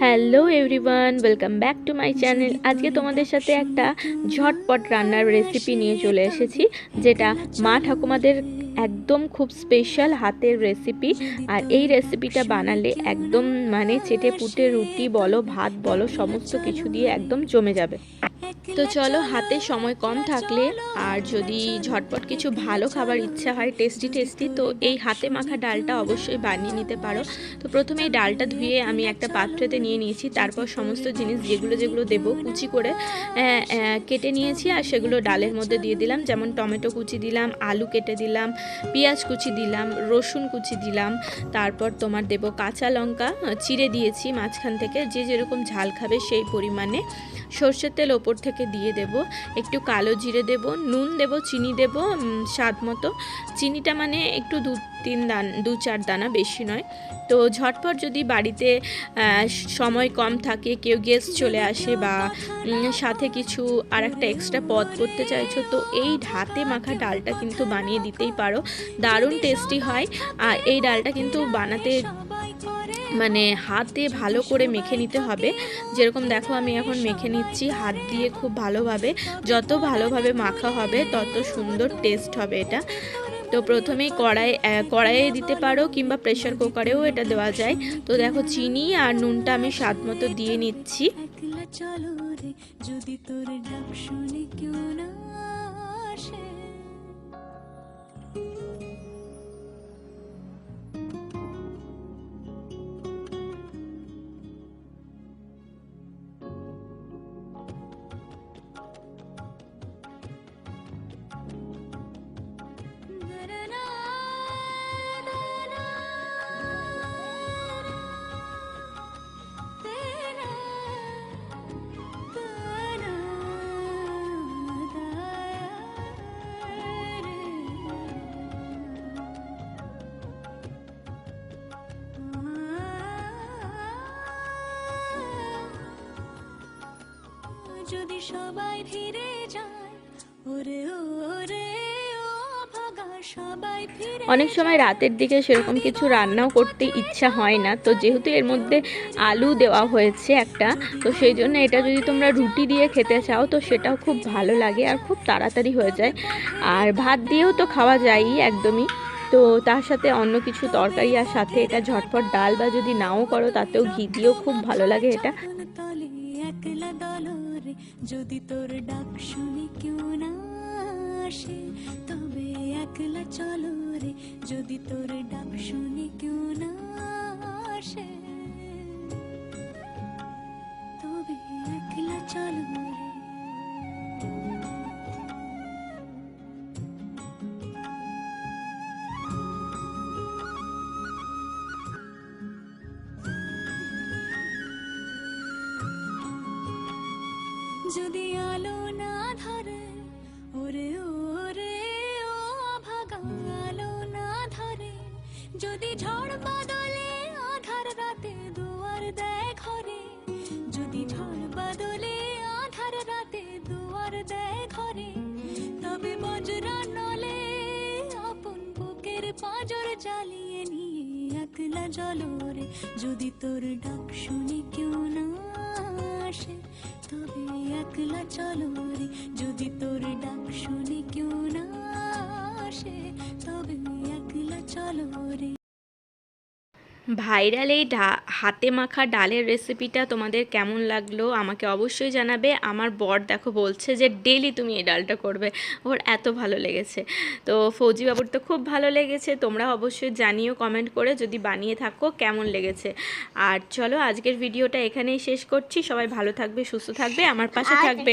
Hello everyone, welcome back to my channel. আজকে তোমাদের সাথে একটা ঝটপট রান্নার রেসিপি নিয়ে চলে এসেছি, যেটা মা ঠাকুমাদের একদম খুব স্পেশাল হাতের রেসিপি আর এই রেসিপিটা বানালে একদম মানে চেটে পুটে, রুটি বলো, ভাত বলো, সমস্ত কিছু দিয়ে একদম জমে যাবে। তো চলো, হাতে সময় কম থাকলে আর যদি ঝটপট কিছু ভালো খাবার ইচ্ছা হয় টেস্টি টেস্টি তো এই হাতে মাখা ডালটা অবশ্যই বানিয়ে নিতে পারো। তো প্রথমে এই ডালটা ধুয়ে আমি একটা পাত্রেতে নিয়ে নিয়েছি, তারপর সমস্ত জিনিস যেগুলো যেগুলো দেবো কুচি করে কেটে নিয়েছি আর সেগুলো ডালের মধ্যে দিয়ে দিলাম। যেমন টমেটো কুচি দিলাম, আলু কেটে দিলাম, পেঁয়াজ কুচি দিলাম, রসুন কুচি দিলাম, তারপর তোমার দেব কাঁচা লঙ্কা চিড়ে দিয়েছি মাঝখান থেকে। যে যেরকম ঝাল খাবে সেই পরিমাণে সর্ষের তেল ওপর থেকে দিয়ে দেব। একটু কালো জিরে দেব, নুন দেব, চিনি দেব স্বাদ মতো। চিনিটা মানে একটু দু তিন দান, দু চার দানা বেশি নয়। তো ঝটপট যদি বাড়িতে সময় কম থাকে, কেউ গেস্ট চলে আসে বা সাথে কিছু আর একটা এক্সট্রা পদ করতে চাইছো, তো এই হাতে মাখা ডালটা কিন্তু বানিয়ে দিতেই পারো। দারুণ টেস্টি হয়। আর এই ডালটা কিন্তু বানাতে মানে হাতে ভালো করে মেখে নিতে হবে। যেরকম দেখো আমি এখন মেখে নিচ্ছি, হাত দিয়ে খুব ভালোভাবে, যত ভালোভাবে মাখা হবে তত সুন্দর টেস্ট হবে এটা। তো প্রথমেই কড়াই কড়াইয়ে দিতে পারো কিংবা প্রেশার কুকারেও এটা দেওয়া যায়। তো দেখো চিনি আর নুনটা আমি স্বাদ মতো দিয়ে নিচ্ছি। চলো যদি তোর ডাক শুনে কেউ না যদি সবাই ফিরে যায় ওরে ওরে অনেক সময় রাতের দিকে সেরকম কিছু রান্নাও করতে ইচ্ছা হয় না তো যেহেতু এর মধ্যে আলু দেওয়া হয়েছে একটা তো সেই জন্য এটা যদি তোমরা রুটি দিয়ে খেতে চাও তো সেটাও খুব ভালো লাগে আর খুব তাড়াতাড়ি হয়ে যায়। আর ভাত দিয়েও তো খাওয়া যায়ই একদমই তো তার সাথে অন্য কিছু তরকারি আর সাথে এটা ঝটপট ডাল বা যদি নাও করো তাতেও ঘি দিয়েও খুব ভালো লাগে এটা। দলরে যদি তোর ডাক শুনি কেউ না আসে, তবে একলা চলো রে। যদি তোর ডাক শুনি কেউ না আসে, তবে একলা চলো। যদি আলো না ধরে, ওরে ওরে, ও ভাগা, আলো না ধরে, যদি ঝড় বাদলে আধার রাতে দুয়ার দেয় ঘরে যদি ঝড় বাদলে আধার রাতে দুয়ার দেয় ঘরে তবে বজরা নলে আপন বুকের পাঁজর জ্বালিয়ে নিয়ে একলা জলরে, যদি তোর ডাক শুনে কেউ না চলো রে যদি তোর ডাক শুনে কেউ না আসে তবে একলা চলো রে। ভাইরাল এই হাতে মাখা ডালের রেসিপিটা তোমাদের কেমন লাগল আমাকে অবশ্যই জানাবে। আমার বর দেখো বলছে যে ডেলি তুমি এই ডালটা করবে। ওর এত ভালো লেগেছে। তো ফৌজি বাবুর তো খুব ভালো লেগেছে। তোমরা অবশ্যই জানিও কমেন্ট করে যদি বানিয়ে থাকো কেমন লেগেছে। আর চলো আজকের ভিডিওটা এখানেই শেষ করছি। সবাই ভালো থাকবে সুস্থ থাকবে আমার পাশে থাকবে।